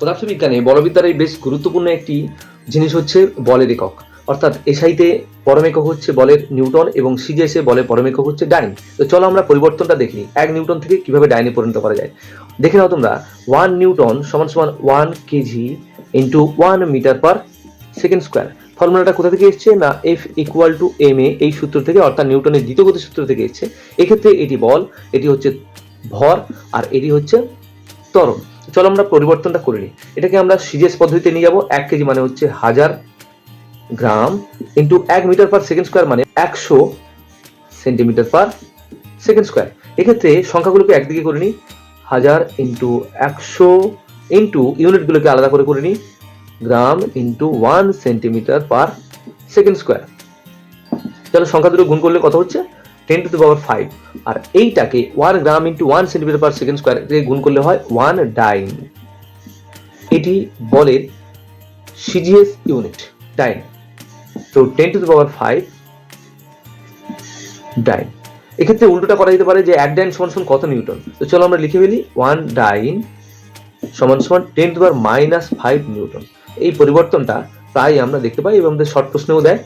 পদার্থবিজ্ঞানে বলবিদ্যার বেশ গুরুত্বপূর্ণ একটি জিনিস হচ্ছে বলের একক। অর্থাৎ এসআইতে পরম একক হচ্ছে বলের নিউটন এবং সিজিএসে বলের পরম একক হচ্ছে ডাইন। তো চলো আমরা পরিবর্তনটা দেখে, এক নিউটন থেকে কীভাবে ডাইনে পরিণত করা যায়। দেখে নাও তোমরা ওয়ান নিউটন সমান সমান one kg into one metre per second square ফর্মুলাটা কোথা থেকে এসছে না F equal to M A এই সূত্র থেকে, অর্থাৎ নিউটনের দ্বিতীয় গতি সূত্র থেকে এসছে। এক্ষেত্রে এটি বল, এটি হচ্ছে ভর, আর এটি হচ্ছে ত্বরণ। চলো আমরা পরিবর্তনটা করে নিই। এটাকে আমরা সিজিএস পদ্ধতিতে নিয়ে যাব। এক কেজি মানে হচ্ছে হাজার গ্রাম ইন্টু এক মিটার পার সেকেন্ড স্কোয়ার মানে একশো সেন্টিমিটার পার সেকেন্ড স্কোয়ার এক্ষেত্রে সংখ্যাগুলোকে একদিকে করে নিই। হাজার ইন্টু একশো ইন্টু ইউনিটগুলোকে আলাদা করে করে নিই। Gram into one centimetre per second square তাহলে সংখ্যা দুটো গুণ করলে কত হচ্ছে? Ten to the power five আর এইটাকে one gram into one centimetre per second square গুণ করলে হয় ওয়ান ডাইন এটি বলের সিজিএস ইউনিট ডাইন তো ten to the power five dyne এক্ষেত্রে উল্টোটা করা যেতে পারে যে এক ডাইন সমান সমান কত নিউটন? তো চলো আমরা লিখে ফেলি ওয়ান ডাইন সমান সমান ten to power minus five newton. এই পরিবর্তনটা প্রায় আমরা দেখতে পাই এবং আমাদের শর্ট প্রশ্নেও দেয়।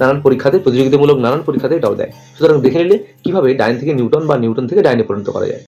নানান পরীক্ষাতে, প্রতিযোগিতামূলক নানান পরীক্ষাতে এটাও দেয়। সুতরাং দেখে নিলে কীভাবে ডাইন থেকে নিউটন বা নিউটন থেকে ডাইনে পরিণত করা যায়।